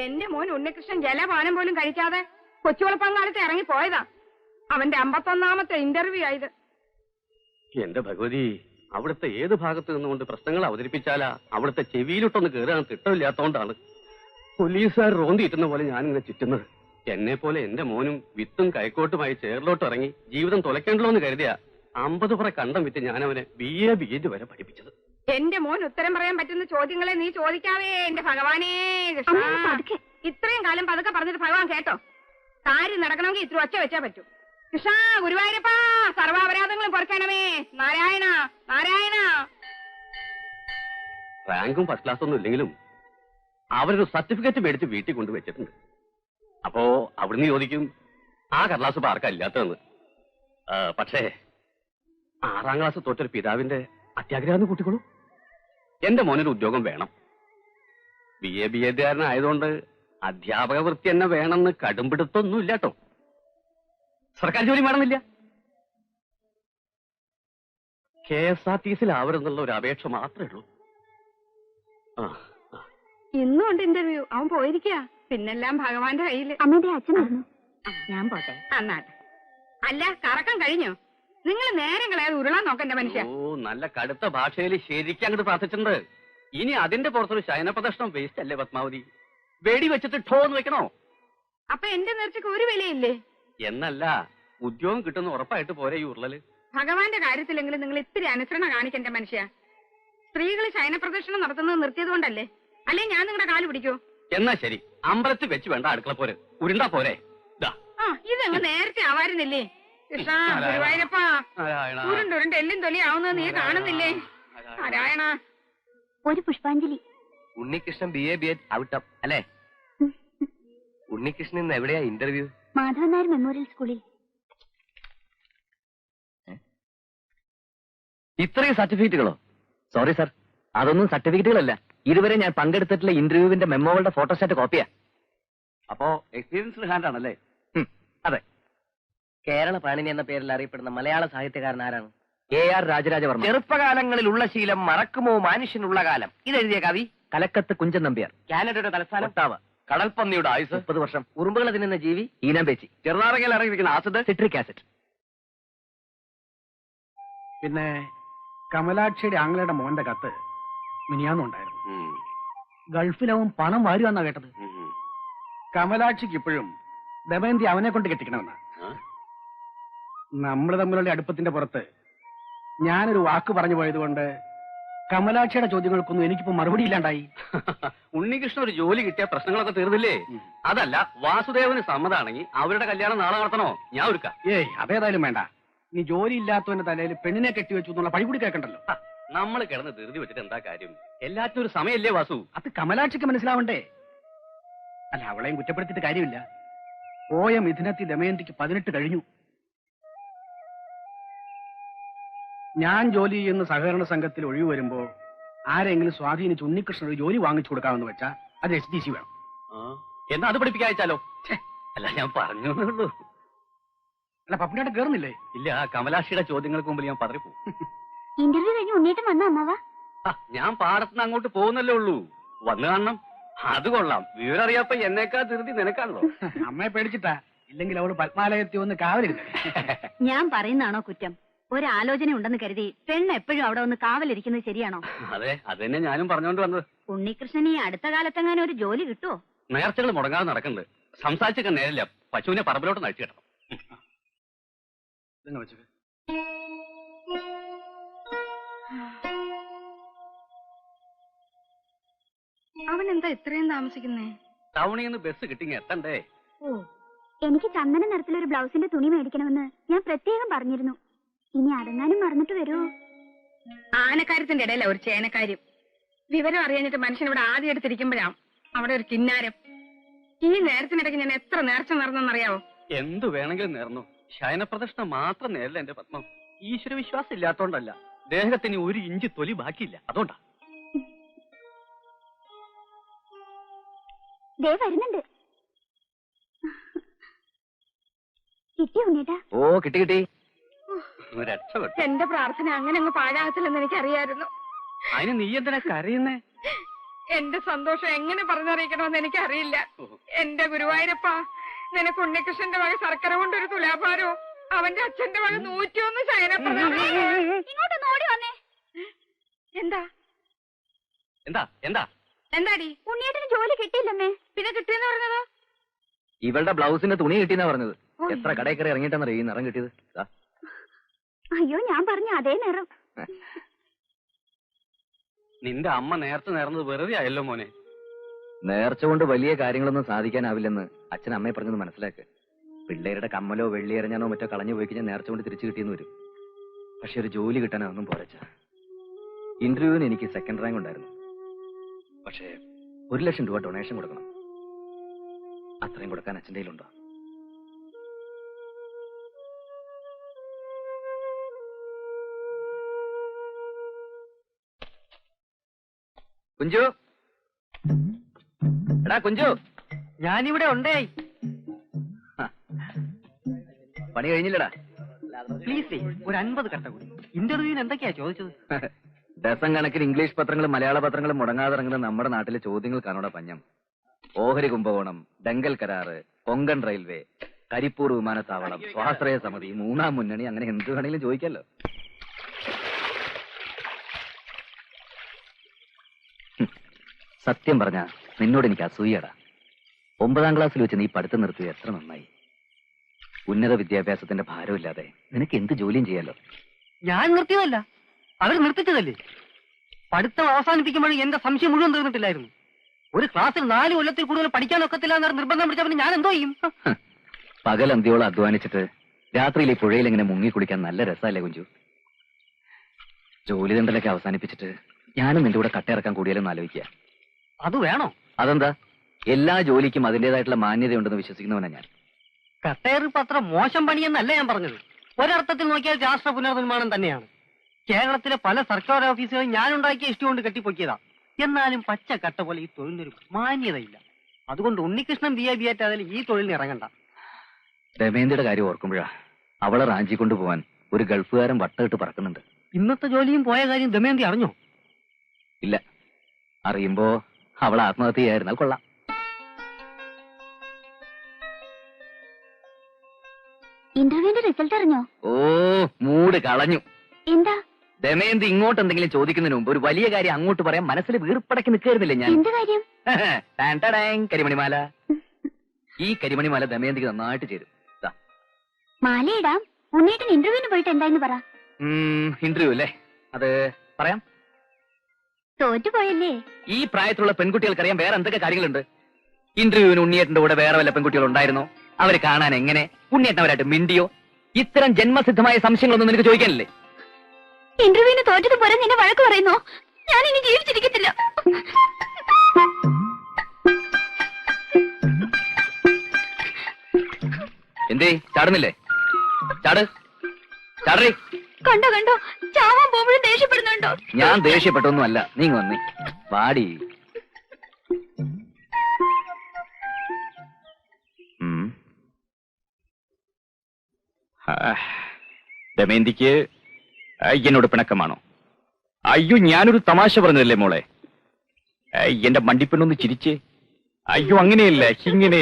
എന്റെ മോൻ ഉണ്ണികൃഷ്ണൻ ജലപാനം പോലും കഴിക്കാതെ കൊച്ചുവളപ്പങ്കാലത്ത് ഇറങ്ങി പോയതാ. അവന്റെ അമ്പത്തൊന്നാമത്തെ ഇന്റർവ്യൂ ആയത്. എന്റെ ഭഗവതി അവിടുത്തെ ഏത് ഭാഗത്ത് നിന്നുകൊണ്ട് പ്രശ്നങ്ങൾ അവതരിപ്പിച്ചാലാ അവിടുത്തെ ചെവിയിലോട്ടൊന്ന് കയറാൻ തിട്ടമില്ലാത്തോണ്ടാണ്. പോലീസുകാർ റോന്തിയിട്ടുന്ന പോലെ ഞാനിങ്ങനെ ചുറ്റുന്നത്. എന്നെ പോലെ എന്റെ മോനും വിത്തും കൈക്കോട്ടുമായി ചേറിലോട്ട് ഇറങ്ങി ജീവിതം തുലയ്ക്കണ്ടല്ലോ എന്ന് കരുതിയ അമ്പത് പുറ കണ്ടം വിറ്റ് ഞാനവനെ ബി എ ബി എഡ് വരെ പഠിപ്പിച്ചത്. എന്റെ മോൻ ഉത്തരം പറയാൻ പറ്റുന്ന ചോദ്യങ്ങളെ നീ ചോദിക്കാവേ എന്റെ ഭഗവാനേ. ഇത്രയും കാലം പതുക്കെ പറഞ്ഞിട്ട് ഭഗവാൻ കേട്ടോ. കാര്യം നടക്കണമെങ്കിൽ ഇത്ര ഒച്ച വെച്ചാ പറ്റൂ. കൃഷ്ണ ഗുരുവായൂരപ്പാ സർവാപരാധങ്ങളും കുറയ്ക്കണമേ നാരായണ നാരായണ. റാങ്കും ഫസ്റ്റ് ക്ലാസ് ഒന്നും ഇല്ലെങ്കിലും അവരൊരു സർട്ടിഫിക്കറ്റ് മേടിച്ച് വീട്ടിൽ കൊണ്ടുവച്ചിട്ടുണ്ട്. അപ്പോ അവിടുന്ന് ചോദിക്കും ആ കടലാസ് ഇപ്പൊ ആർക്കാ ഇല്ലാത്തതെന്ന്? പക്ഷേ ആറാം ക്ലാസ് തൊട്ടൊരു പിതാവിന്റെ അത്യാഗ്രഹം കൂട്ടിക്കോളൂ. എന്റെ മോനൊരു ഉദ്യോഗം വേണം. ബി എ ബി എഡുകാരനായതുകൊണ്ട് അധ്യാപക വൃത്തി തന്നെ വേണമെന്ന് കടുംപിടുത്തൊന്നും ഇല്ലാട്ടോ സർക്കാർ ജോലി വേണമെന്നില്ല. കെ എസ് ആർ ടി സിയിലാവരുന്നുള്ള ഒരു അപേക്ഷ മാത്രമേ ഉള്ളൂ. ഇന്നും ഉണ്ട് ഇന്റർവ്യൂ അവൻ പോയിരിക്കുക പിന്നെല്ലാം ഭഗവാന്റെ കയ്യിൽ. അമ്മയുടെ അച്ഛൻ വരുന്നു. ഞാൻ പോട്ടെ. അന്നാട്ടെ അല്ല കറക്കം കഴിഞ്ഞോ? നിങ്ങൾ നേരം കളയാതെ ഉരുളാൻ നോക്കണ്ട മനുഷ്യ. ഓ നല്ല കടുത്ത ഭാഷയിൽ ശരിക്കും അങ്ങോട്ട് പ്രാർത്ഥിച്ചിട്ടുണ്ട് ഇനി അതിന്റെ പുറത്തൊരു ശയനപ്രദർശനം വേസ്റ്റ് അല്ലേ പത്മാവതി? വെടി വെച്ചിട്ട് ഠോ എന്ന് വെക്കണോ? അപ്പൊ എന്റെ നേർച്ചക്ക് ഒരു വിലയില്ലേ? എന്നല്ല ഉദ്യോഗം കിട്ടുന്ന ഉറപ്പായിട്ട് പോരെ ഈ ഉരുളൽ. ഭഗവാന്റെ കാര്യത്തിലെങ്കിലും നിങ്ങൾ ഇത്തിരി അനുസരണ കാണിക്കണ്ട മനുഷ്യ. സ്ത്രീകൾ ശയനപ്രദർശനം നടത്തുന്നത് നിർത്തിയത് കൊണ്ടല്ലേ അല്ലേ ഞാൻ നിങ്ങളുടെ കാൽ പിടിക്കൂ? എന്നാ ശരി. അമ്പലത്തിൽ വെച്ച് വേണ്ട അടുക്കള പോരെ. ഉരുണ്ടാ പോരെ. ഇതങ്ങ് നേരത്തെ ആവാരുന്നില്ലേ? കൃഷ്ണ ഗുരുവായൂരപ്പാ. നാരായണ. ഉരുണ്ടുരുണ്ട് എല്ലും തൊലി ആവുന്നത് നീ കാണുന്നില്ലേ? നാരായണ. ഒരു പുഷ്പാഞ്ജലി. Unnikrishnan B A B Ed out. അല്ലേ? ഉണ്ണികൃഷ്ണൻ ഇന്ന് എവിടെയാ ഇന്റർവ്യൂ മാധവൻ നായർ മെമ്മോറിയൽ സ്കൂളിൽ ഇത്രയും സർട്ടിഫിക്കറ്റുകളോ സോറി സർ അതൊന്നും സർട്ടിഫിക്കറ്റുകളല്ല ഇതുവരെ ഞാൻ പങ്കെടുത്തിട്ടുള്ള ഇന്റർവ്യൂവിന്റെ മെമ്മോകളുടെ ഫോട്ടോസ്റ്റാറ്റ് കോപ്പിയാ അപ്പോ എക്സ്പീരിയൻസ് ഹാൻഡ് ആണല്ലേ? അതെ. കേരള പാണിനി എന്ന പേരിൽ അറിയപ്പെടുന്ന മലയാള സാഹിത്യകാരൻ ആരാണ്? A R Raja Raja Varma. ചെറുപ്പകാലങ്ങളിലുള്ള ശീലം മറക്കുമോ മനുഷ്യനുള്ള കാലം? ഇതെഴുതിയ കവി? കലക്കത്ത് കുഞ്ചൻ നമ്പ്യാർ. കാനഡയുടെ തലസ്ഥാനം? ഒട്ടാവ കടൽപ്പന്നിയുടെ ആയുസ്? മുപ്പത് വർഷം. ഉറുമ്പുകളെ തിന്നുന്ന ജീവി? ഈനാമ്പേച്ചി ചെറുനാറകയിൽ ഇറങ്ങിയിരിക്കുന്ന ആസിഡ്? Citric acid. പിന്നെ കമലാക്ഷിയുടെ ആംഗ്ലയുടെ മോന്റെ കത്ത് മിനിയാന്നുണ്ടായിരുന്നു. ഗൾഫിലവും ഗൾഫിലവൻ പണം വാരുവാന്നാ കേട്ടത്. കമലാക്ഷിക്ക് ഇപ്പോഴും ദമയന്തി അവനെ കൊണ്ട് കെട്ടിക്കണമെന്നാ? നമ്മൾ തമ്മിലുള്ള അടുപ്പത്തിന്റെ പുറത്ത് ഞാനൊരു വാക്ക് പറഞ്ഞു പോയതുകൊണ്ട് കമലാക്ഷിയുടെ ചോദ്യങ്ങൾക്കൊന്നും എനിക്കിപ്പോ മറുപടി ഇല്ലാണ്ടായി. ഉണ്ണികൃഷ്ണൻ ഒരു ജോലി കിട്ടിയ പ്രശ്നങ്ങളൊക്കെ തീർന്നില്ലേ? അതല്ല വാസുദേവന് സമ്മതാണെങ്കിൽ അവരുടെ കല്യാണം നാളെ നടത്തണോ? ഞാൻ ഒരുക്ക. ഏയ് അതേതായാലും വേണ്ട. നീ ജോലി ഇല്ലാത്തവന്റെ തലയിൽ പെണ്ണിനെ കെട്ടി വെച്ചു എന്നുള്ള പഴി കൂടി കേൾക്കണ്ടല്ലോ. നമ്മൾ കിടന്ന് ധൃതി വെച്ചിട്ട് എന്താ കാര്യം? എല്ലാത്തിനും ഒരു സമയല്ലേ വാസു? അത് കമലാക്ഷിക്ക് മനസ്സിലാവണ്ടേ? അല്ല അവളെയും കുറ്റപ്പെടുത്തിയിട്ട് കാര്യമില്ല. പോയ മിഥുനത്തി ദമയന്തിക്ക് പതിനെട്ട് കഴിഞ്ഞു. ഞാൻ ജോലി ചെയ്യുന്ന സഹകരണ സംഘത്തിൽ ഒഴിവ് വരുമ്പോ ആരെങ്കിലും സ്വാധീനിച്ച് ഉണ്ണികൃഷ്ണൻ ഒരു ജോലി വാങ്ങിച്ചു കൊടുക്കാമെന്ന് വെച്ചാ അത് എസ് ഡി സി വേണം. എന്നാ അത് പഠിപ്പിക്കാച്ചാലോ അല്ല ഞാൻ പറഞ്ഞു അല്ല പപ്പിനായിട്ട് കേറുന്നില്ലേ? ഇല്ല കമലാക്ഷിയുടെ ചോദ്യങ്ങൾക്ക് മുമ്പിൽ ഞാൻ പതറിപ്പോ ഇന്റർവ്യൂ കഴിഞ്ഞ് വന്ന അമ്മാവ? ഞാൻ പാടത്തുനിന്ന് അങ്ങോട്ട് പോകുന്നല്ലേ ഉള്ളൂ. വന്നു കാണണം. അത് കൊള്ളാം. വിവരം അറിയാപ്പ എന്നേക്കാ തിരുത്തി നിനക്കാണല്ലോ. അമ്മയെ പേടിച്ചിട്ടാ. ഇല്ലെങ്കിൽ അവൾ പത്മാലയത്തിൽ ഒന്ന് കാവലില്ല ഞാൻ പറയുന്നതാണോ കുറ്റം? ഒരാലോചന ഉണ്ടെന്ന് കരുതി പെണ്ണ് എപ്പോഴും അവിടെ ഒന്ന് കാവലിരിക്കുന്നത് ശരിയാണോ? അതെ അത് തന്നെ ഞാനും പറഞ്ഞോണ്ട് വന്നത്. ഉണ്ണികൃഷ്ണൻ ഈ അടുത്ത കാലത്തെങ്ങാനും ഒരു ജോലി കിട്ടുമോ നേർച്ചകൾ മുടങ്ങാതെ നടക്കുന്നുണ്ട് സംസാരിച്ചൊക്കെ നേരില്ല. പശുവിനെ പറമ്പിലോട്ട് നഴിച്ചു കിട്ടണം അവൻ എന്താ ഇത്രയും താമസിക്കുന്നേ? ടൗണിൽ നിന്ന് ബസ് കിട്ടിങ്ങ എത്തണ്ടേ? ഓ എനിക്ക് ചന്ദന നിറത്തിലൊരു ബ്ലൗസിന്റെ തുണി മേടിക്കണമെന്ന് ഞാൻ പ്രത്യേകം പറഞ്ഞിരുന്നു. ഇനി അടങ്ങാനും മറന്നിട്ട് വരുമോ ആനക്കാര്യത്തിന്റെ ഇടയില ഒരു ചേനക്കാര്യം. വിവരം അറിയാഞ്ഞിട്ട് മനുഷ്യൻ ഇവിടെ ആദ്യം എടുത്തിരിക്കുമ്പോഴാണ് അവിടെ ഒരു കിന്നാരം. ഈ നേരത്തിനിടയ്ക്ക് ഞാൻ എത്ര നേർച്ച നടന്നെന്നറിയാവോ? എന്തു വേണമെങ്കിലും നേർന്നു. ശയനപ്രദക്ഷിണ മാത്രം നേരില്ല എന്റെ പത്മം. ഈശ്വര വിശ്വാസം ഇല്ലാത്തോണ്ടല്ല. ദേഹത്തിന് ഒരു ഇഞ്ച് തൊലി ബാക്കിയില്ല. അതുകൊണ്ടാ. ദേ വരുന്നുണ്ട്. കിട്ടിയോ ഉണ്ണീട്ടാ ഓ കിട്ടി കിട്ടി. രക്ഷപ്പെട്ടു. എന്റെ പ്രാർത്ഥന അങ്ങനെ അങ്ങ് പാഴാകത്തില്ലെന്ന് എനിക്കറിയായിരുന്നു. അതിന് നീ എന്തിനാ കരയുന്നേ? എന്റെ സന്തോഷം എങ്ങനെ പറഞ്ഞറിയിക്കണമെന്ന് എനിക്കറിയില്ല. എന്റെ ഗുരുവായൂരപ്പ നിനക്ക് ഉണ്ണികൃഷ്ണന്റെ വക ശർക്കര കൊണ്ടൊരു തുലാഭാരോ? അവന്റെ അച്ഛന്റെ വക നൂറ്റിയൊന്ന് ശയനപ്രദം. ഇങ്ങോട്ടൊന്ന് ഓടി വന്നേ. എന്താ? എന്താ? എന്താ? എന്താടി? ഉണ്ണിയേട്ടന് ജോലി കിട്ടിയില്ലമ്മേ പിന്നെ കിട്ടിയെന്ന് പറഞ്ഞതോ? ഇവളുടെ ബ്ലൗസിന്റെ തുണി കിട്ടിയെന്നാ പറഞ്ഞത്. എത്ര കടയിൽ കയറി ഇറങ്ങിയിട്ടാണ് ഈ നിറം കിട്ടിയത്. അയ്യോ ഞാൻ പറഞ്ഞ അതേ നേരം നിന്റെ അമ്മ നേരത്തെ നേർന്നത് വെറുതെ ആയല്ലോ മോനെ. നേർച്ച കൊണ്ട് വലിയ കാര്യങ്ങളൊന്നും സാധിക്കാനാവില്ലെന്ന് അച്ഛൻ അമ്മയെ പറഞ്ഞത് മനസ്സിലാക്ക്. പിള്ളേരുടെ കമ്മലോ വെള്ളി എറിഞ്ഞാനോ മറ്റോ കളഞ്ഞു പോയി കഴിഞ്ഞാൽ നേർച്ച കൊണ്ട് തിരിച്ചു കിട്ടിയെന്ന് വരും. പക്ഷെ ഒരു ജോലി കിട്ടാനൊന്നും പോരച്ച. ഇന്റർവ്യൂവിന് എനിക്ക് സെക്കൻഡ് റാങ്ക് ഉണ്ടായിരുന്നു. പക്ഷേ ഒരു ലക്ഷം രൂപ ഡൊണേഷൻ കൊടുക്കണം. അത്രയും കൊടുക്കാൻ അച്ഛന്റെ കയ്യിലുണ്ടോ? കുഞ്ചു? എടാ കുഞ്ചു ഞാനിവിടെ ഉണ്ടേ പണി കഴിഞ്ഞില്ലടാ. പ്ലീസ് ഒരു അൻപത് കട്ട കൂടി. ഇന്റർവ്യൂവിന് എന്തൊക്കെയാ ചോദിച്ചത്? ഡസൻ കണക്കിന് ഇംഗ്ലീഷ് പത്രങ്ങളും മലയാള പത്രങ്ങളും മുടങ്ങാതെ ഇറങ്ങുന്ന നമ്മുടെ നാട്ടിലെ ചോദ്യങ്ങൾക്കാണോടെ പഞ്ഞം. ഓഹരി കുംഭകോണം ഡെങ്കൽ കരാറ് കൊങ്കൺ റെയിൽവേ കരിപ്പൂർ വിമാനത്താവളം സ്വാശ്രയ സമിതി മൂന്നാം മുന്നണി അങ്ങനെ എന്ത് വേണമെങ്കിലും ചോദിക്കാലോ. സത്യം പറഞ്ഞ നിന്നോട് എനിക്ക് അസൂയടാ ഒമ്പതാം ക്ലാസ്സിൽ വെച്ച് നീ പഠിത്തം നിർത്തിയത് എത്ര നന്നായി. ഉന്നത വിദ്യാഭ്യാസത്തിന്റെ ഭാരമില്ലാതെ നിനക്ക് എന്ത് ജോലിയും ചെയ്യാലോ? ഞാൻ നിർത്തിയതല്ല. അവർ നിർത്തിച്ചതല്ലേ? പഠിത്തം അവസാനിപ്പിക്കുമ്പോഴും എന്റെ സംശയം മുഴുവൻ തീർന്നിട്ടില്ലായിരുന്നു. ഒരു ക്ലാസ്സിൽ നാല് കൊല്ലത്തിൽ കൂടുതൽ പഠിക്കാൻ ഒക്കത്തില്ല എന്ന് നിർബന്ധം പിടിച്ചവന് ഞാൻ എന്തോ ചെയ്യും? പകൽ അന്ത്യോളം അധ്വാനിച്ചിട്ട് രാത്രിയിൽ ഈ പുഴയിൽ ഇങ്ങനെ മുങ്ങി കുടിക്കാൻ നല്ല രസമല്ലേ കുഞ്ചു? ജോലി തണ്ടലൊക്കെ അവസാനിപ്പിച്ചിട്ട് ഞാനും നിന്റെ കൂടെ കട്ടയിറക്കാൻ കൂടിയാലും ആലോചിക്കുക. അത് വേണോ? അതെന്താ? എല്ലാ ജോലിക്കും അതിന്റേതായിട്ടുള്ള മാന്യതയുണ്ടെന്ന് വിശ്വസിക്കുന്നവനാ ഞാൻ. കട്ടേറിപ്പ് അത്ര മോശം പണിയെന്നല്ല ഞാൻ പറഞ്ഞത്. ഒരർത്ഥത്തിൽ നോക്കിയാൽ രാഷ്ട്ര പുനർനിർമ്മാണം തന്നെയാണ്. കേരളത്തിലെ പല സർക്കാർ ഓഫീസുകളും ഞാൻ ഉണ്ടാക്കിയ ഇഷ്ടം കൊണ്ട് കെട്ടിപ്പൊക്കിയതാ. എന്നാലും പച്ച കട്ട പോലെ ഈ തൊഴിലിനൊരു മാന്യതയില്ല. അതുകൊണ്ട് ഉണ്ണികൃഷ്ണൻ ബി എ ബി ആയിട്ട് ഈ തൊഴിലിന് ഇറങ്ങണ്ട. രമേന്ദ്രയുടെ കാര്യം ഓർക്കുമ്പോഴാ അവളെ റാഞ്ചി കൊണ്ടുപോവാൻ ഒരു ഗൾഫുകാരൻ വട്ടമിട്ട് പറക്കുന്നുണ്ട്. ഇന്നത്തെ ജോലിയും പോയ കാര്യം ദമയന്തി അറിഞ്ഞോ? ഇല്ല. അറിയുമ്പോ അവൾ ആത്മഹത്യയായിരുന്നാൽ കൊള്ളാം. ഇന്റർവ്യൂവിന്റെ റിസൾട്ട് അറിഞ്ഞോ? ഓ മൂട് കളഞ്ഞു. എന്താ? ദമയന്തി ഇങ്ങോട്ട് എന്തെങ്കിലും ചോദിക്കുന്നതിന് മുമ്പ് ഒരു വലിയ കാര്യം അങ്ങോട്ട് പറയാൻ മനസ്സിൽ വീർപ്പടക്കി നിൽക്കായിരുന്നില്ല ഞാൻ? എന്ത് കാര്യം? ടാൻ ടടാങ്, കരിമണിമാല. ഈ കരിമണിമാല ദമയന്തിക്ക് നന്നായിട്ട് ചേരും. മാലയിടാം. ഉണ്ണേട്ടൻ ഇന്റർവ്യൂവിന് പോയിട്ട് എന്തായെന്ന് പറ. ഇന്റർവ്യൂ അല്ലേ? അത് പറയാം. തോറ്റുപോയല്ലേ? ഈ പ്രായത്തിലുള്ള പെൺകുട്ടികൾക്കറിയാൻ വേറെ എന്തൊക്കെ കാര്യങ്ങളുണ്ട്? ഇന്റർവ്യൂവിന് ഉണ്ണിയേട്ടന്റെ കൂടെ വേറെ വല്ല പെൺകുട്ടികൾ ഉണ്ടായിരുന്നോ അവരെ കാണാൻ എങ്ങനെ? ഉണ്ണിയേട്ടൻ അവരായിട്ട് മിണ്ടിയോ? ഇത്തരം ജന്മസിദ്ധമായ സംശയങ്ങളൊന്നും നിനക്ക് ചോദിക്കാനില്ലേ? ഇന്റർവ്യൂവിന് തോറ്റത് പോലെ നിന്നെ വഴക്ക് പറയുന്നു? ഞാൻ ഇനി ജീവിച്ചിരിക്കത്തില്ല. എന്തേ ചാടുന്നില്ലേ? ചാട്. ചാടേ കണ്ടോ കണ്ടോ? ചാവാൻ പോകുമ്പോഴും ദേഷ്യപ്പെടുന്നുണ്ടോ? ഞാൻ ദേഷ്യപ്പെട്ടൊന്നുമല്ല. നീ വന്നേ. വാടി. ദമയന്തിക്ക് എന്നോട് പിണക്കമാണോ? അയ്യോ ഞാനൊരു തമാശ പറഞ്ഞതല്ലേ മോളെ? എന്റെ മണ്ടിപ്പെണ്ണൊന്ന് ചിരിച്ചേ. അയ്യോ അങ്ങനെയല്ല ഇങ്ങനെ.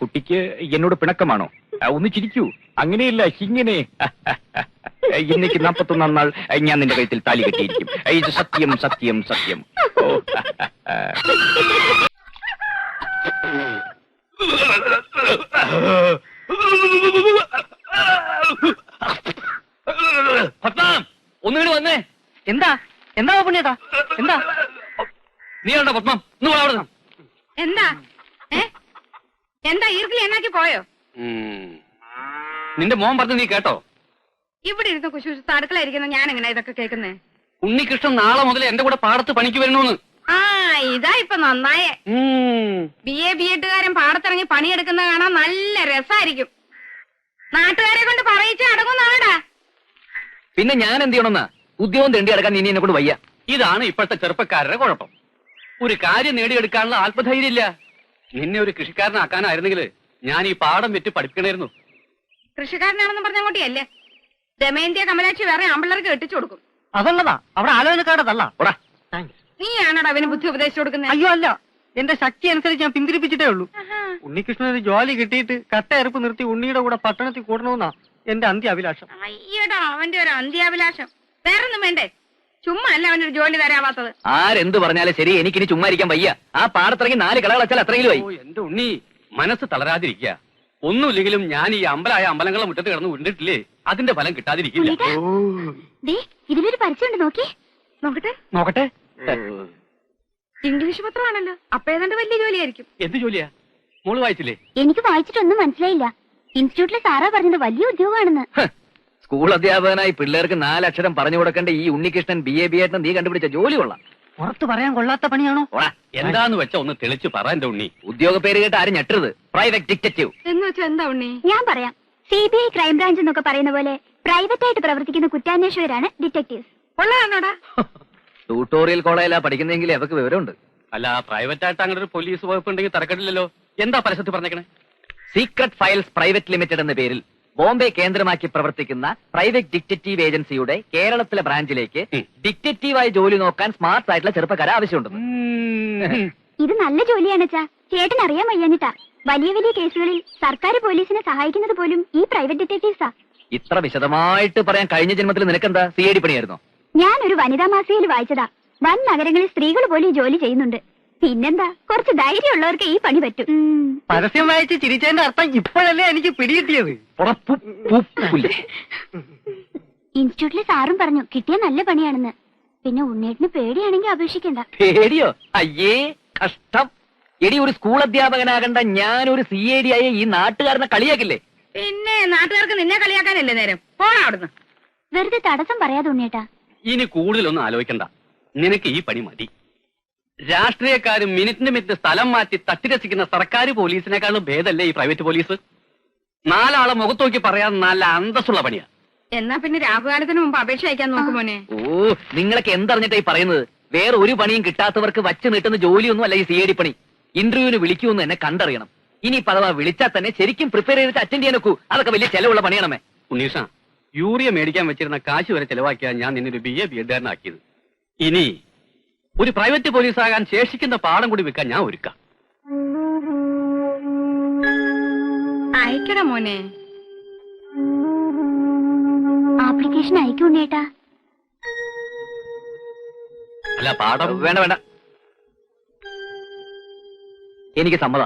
കുട്ടിക്ക് എന്നോട് പിണക്കമാണോ? ഒന്ന് ചിരിക്കൂ. അങ്ങനെയല്ല ഇങ്ങനെ. ഇന്നേക്ക് നാപ്പത്തൊന്നാം നാൾ. ഞാൻ നിന്റെ കഴുത്തിൽ താലി കെട്ടിയിരിക്കും. ഇത് സത്യം സത്യം സത്യം. ഒന്നുകൂടി വന്നേ. എന്താ? എന്താ പുണ്യതാ എന്താ? നീ ഉണ്ടോ പത്മം ഇന്ന് അവിടെ എന്താ? ഏ? എന്താ ഈർക്കിൽ എന്നാക്കി പോയോ? നിന്റെ മോൻ പറഞ്ഞു നീ കേട്ടോ? ഇവിടെ ഇരുന്ന് കുശുശുത്ത് അടുക്കളയിരിക്കുന്ന ഞാൻ എങ്ങനെ ഇതൊക്കെ കേൾക്കുന്നേ? ഉണ്ണികൃഷ്ണൻ നാളെ മുതൽ എന്റെ കൂടെ പാടത്ത് പണിക്ക് വരണോന്ന്. ആ ഇതാ ഇപ്പൊ നന്നായേ. ബി എ ബി എഡുകാരൻ പാടത്തിറങ്ങി പണിയെടുക്കുന്ന കാണാൻ നല്ല രസായിരിക്കും. നാട്ടുകാരെ കൊണ്ട് പറയിച്ച് അടങ്ങുന്നാടാ പിന്നെ ഞാൻ എന്ത് ചെയ്യണമെന്നാ? ഉദ്യോഗം തെണ്ടി അടക്കാൻ ഇനി എന്നെ കൊണ്ട് വയ്യ. ഇതാണ് ഇപ്പോഴത്തെ ചെറുപ്പക്കാരുടെ കുഴപ്പം. ഒരു കാര്യം നേടിയെടുക്കാനുള്ള ആത്മധൈര്യം ഇല്ല നിന്നെ ഒരു കൃഷിക്കാരനാക്കാനായിരുന്നെങ്കിൽ ഞാൻ ഈ പാടം വെറ്റ് പഠിപ്പിക്കണമായിരുന്നു കൃഷിക്കാരനാണെന്ന് പറഞ്ഞ അങ്ങോട്ടിയല്ലേ? ദമയന്തിയ കമലാക്ഷി വേറെ ആമ്പിള്ളേർക്ക് കെട്ടിച്ചു കൊടുക്കും. അതല്ലതാ അവിടെ ആലോചനക്കാരതല്ല പോടാ. താങ്ക്സ് നീയാണോടാ അവന് ബുദ്ധി ഉപദേശിച്ചു കൊടുക്കുന്നത് അയ്യോ അല്ല. എന്റെ ശക്തി അനുസരിച്ച് ഞാൻ പിന്തിരിപ്പിച്ചിട്ടേ ഉള്ളൂ. ഉണ്ണികൃഷ്ണൻ ഒരു ജോലി കിട്ടിയിട്ട് കട്ടയറുപ്പ് നിർത്തി ഉണ്ണിയുടെ കൂടെ പട്ടണത്തിൽ കൂടണമെന്നാ എന്റെ അന്ത്യാഭിലാഷം. അയ്യടാ അവന്റെ ഒരു അന്ത്യാഭിലാഷം. വേറൊന്നും വേണ്ടേ? ചുമ്മാ അല്ല അവനൊരു ഒരു ജോലി തരാവാത്തത്. ആരെന്ത് പറഞ്ഞാലും ശരി എനിക്കിനി ചുമ്മാ ഇരിക്കാൻ വയ്യ. ആ പാടത്തിറങ്ങി നാല് കളകൾ വെച്ചാൽ അത്രയെങ്കിലും എന്റെ ഉണ്ണി മനസ്സ് തളരാതിരിക്കുക. ഒന്നുമില്ലെങ്കിലും ഞാൻ ഈ അമ്പലായ അമ്പലങ്ങളെ മുറ്റത്ത് കിടന്ന് ഉണ്ടിട്ടില്ലേ അതിന്റെ ഫലം കിട്ടാതിരിക്കില്ല. നോക്കി. നോക്കട്ടെ? നോക്കട്ടെ? ഇംഗ്ലീഷ് പത്രമാണല്ലോ. അപ്പൊ ഏതാണ്ട് വലിയ ജോലിയായിരിക്കും. എന്ത് ജോലിയാ? മോൾ വായിച്ചില്ലേ? എനിക്ക് വായിച്ചിട്ടൊന്നും മനസ്സിലായില്ല. ഇൻസ്റ്റിറ്റ്യൂട്ടിലെ സാറാ പറഞ്ഞത് വലിയ ഉദ്യോഗമാണെന്ന്. സ്കൂൾ അധ്യാപകനായി പിള്ളേർക്ക് നാലക്ഷരം പറഞ്ഞു കൊടുക്കേണ്ട ഈ ഉണ്ണികൃഷ്ണൻ ബി എ ബി ആയിട്ട് നീ കണ്ടുപിടിച്ച ജോലി കൊള്ളാം. പുറത്ത് പറയാൻ കൊള്ളാത്ത പണിയാണോ? ഓടാ എന്താന്ന് വെച്ചാ ഒന്ന് തെളിച്ചു പറ എന്റെ ഉണ്ണി. ഉദ്യോഗ പേര് കേട്ട് ആരും ഞെട്ടരുത്. പ്രൈവറ്റ് ഡിറ്റക്റ്റീവ് എന്ന് വെച്ചാ എന്താ ഉണ്ണി? ഞാൻ പറയാം. സി ബി ഐ ക്രൈംബ്രാഞ്ച് എന്നൊക്കെ പറയുന്ന പോലെ പ്രൈവറ്റ് ആയിട്ട് പ്രവർത്തിക്കുന്ന കുറ്റാന്വേഷകരാണ് ഡിറ്റക്ടീവ്സ് കൊള്ളാണോടാ ട്യൂട്ടോറിയൽ കോളേജിലാ പഠിക്കുന്നെങ്കിൽ അവർക്ക് വിവരമുണ്ട്. അല്ല പ്രൈവറ്റ് ആയിട്ട് അങ്ങനെ ഒരു പോലീസ് വകുപ്പ് ഉണ്ടെങ്കിൽ തരക്കട്ടില്ലല്ലോ എന്താ പരസ്യത്തിൽ പറഞ്ഞേക്കണേ? സീക്രട്ട് ഫയൽസ് പ്രൈവറ്റ് ലിമിറ്റഡ് എന്ന പേരിൽ ബോംബെ കേന്ദ്രമാക്കി പ്രവർത്തിക്കുന്ന പ്രൈവറ്റ് ഡിക്റ്റേറ്റീവ് ഏജൻസിയുടെ കേരളത്തിലെ ബ്രാഞ്ചിലേക്ക് ഡിക്റ്റേറ്റീവായി ഡിറ്റക്റ്റീവായി ജോലി നോക്കാൻ സ്മാർട്ട് ആയിട്ടുള്ള ചെറുപ്പക്കാരെ ആവശ്യമുണ്ട്. ഇത് നല്ല ജോലിയാണ് ചേട്ടൻ അറിയാൻ വയ്യാനിട്ടാ വലിയ വലിയ കേസുകളിൽ സർക്കാർ പോലീസിനെ സഹായിക്കുന്നത് പോലും ഈ പ്രൈവറ്റ് ഡിറ്റക്റ്റീവ്സാ. ഇത്ര വിശദമായിട്ട് പറയാൻ കഴിഞ്ഞ ജന്മത്തിൽ നിനക്കെന്താ സി ഐ ഡി പണിയായിരുന്നു? ഞാൻ ഒരു വനിതാ മാസികയിൽ വായിച്ചതാ. വൻ നഗരങ്ങളിൽ സ്ത്രീകൾ പോലും ഈ ജോലി ചെയ്യുന്നുണ്ട്. പിന്നെന്താ? കുറച്ച് ധൈര്യമുള്ളവർക്ക് ഈ പണി പറ്റും. പരസ്യം വായിച്ച് ചിരിച്ചതിന്റെ അർത്ഥം ഇപ്പോഴല്ലേ എനിക്ക് പിടികിട്ടിയത്. ഇൻസ്റ്റിറ്റ്യൂട്ടിലെ സാറും പറഞ്ഞു കിട്ടിയ നല്ല പണിയാണെന്ന്. പിന്നെ ഉണ്ണേട്ടിന് പേടിയാണെങ്കിൽ അപേക്ഷിക്കണ്ട. പേടിയോ? അയ്യേ കഷ്ടം. എടി ഒരു സ്കൂൾ അധ്യാപകനാകണ്ട ഞാൻ ഒരു സി എ ഡി ആയ ഈ നാട്ടുകാരനെ കളിയാക്കില്ലേ? പിന്നെ നാട്ടുകാർക്ക് നിന്നെ കളിയാക്കാനല്ലേ നേരം? പോണവിടുന്ന് അവിടുന്ന്. വെറുതെ തടസ്സം പറയാതെ ഉണ്ണേട്ടാ. ഇനി കൂടുതലൊന്നും ആലോചിക്കണ്ട. നിനക്ക് ഈ പണി മതി. രാഷ്ട്രീയക്കാരും മിനിറ്റിന് മിനിറ്റ് സ്ഥലം മാറ്റി തട്ടിരസിക്കുന്ന സർക്കാർ പോലീസിനേക്കാളും ഭേദല്ലേ ഈ പ്രൈവറ്റ് പോലീസ്? നാലാളെ മുഖത്ത് നോക്കി പറയാൻ നല്ല അന്തസ്സുള്ള പണിയാ. എന്നാ പിന്നെ രാഹുകാലത്തിന് മുമ്പ് അപേക്ഷ അയക്കാൻ നോക്കുമോനെ ഓ നിങ്ങളൊക്കെ എന്തറിഞ്ഞിട്ടായി പറയുന്നത്? വേറെ ഒരു പണിയും കിട്ടാത്തവർക്ക് വച്ച് നീട്ടുന്ന ജോലിയൊന്നും അല്ല ഈ സി പണി. ഇന്റർവ്യൂവിന് വിളിക്കുമെന്ന് എന്നെ കണ്ടറിയണം. ഇനി പലവാ വിളിച്ചാൽ തന്നെ ശരിക്കും പ്രിപ്പയർ ചെയ്തിട്ട് അറ്റൻഡ് ചെയ്യാൻ നോക്കൂ. അതൊക്കെ വലിയ ചെലവുള്ള പണിയാണമേ ഉണ്ണീഷ യൂറിയ മേടിക്കാൻ വെച്ചിരുന്ന കാശ് വരെ ചെലവാക്കിയാൽ ഞാൻ നിന്നൊരു ബി എ ബി എഡ്കാരനാക്കിയത് ഇനി ഒരു പ്രൈവറ്റ് പോലീസാകാൻ ശേഷിക്കുന്ന പാഠം കൂടി വെക്കാൻ ഞാൻ ഒരുക്കാം. അയക്കട മോനെ. ആപ്ലിക്കേഷൻ അയക്കൂണ്ണേട്ടാ അല്ല പാഠം വേണ്ട വേണ്ട. എനിക്ക് സമ്മത.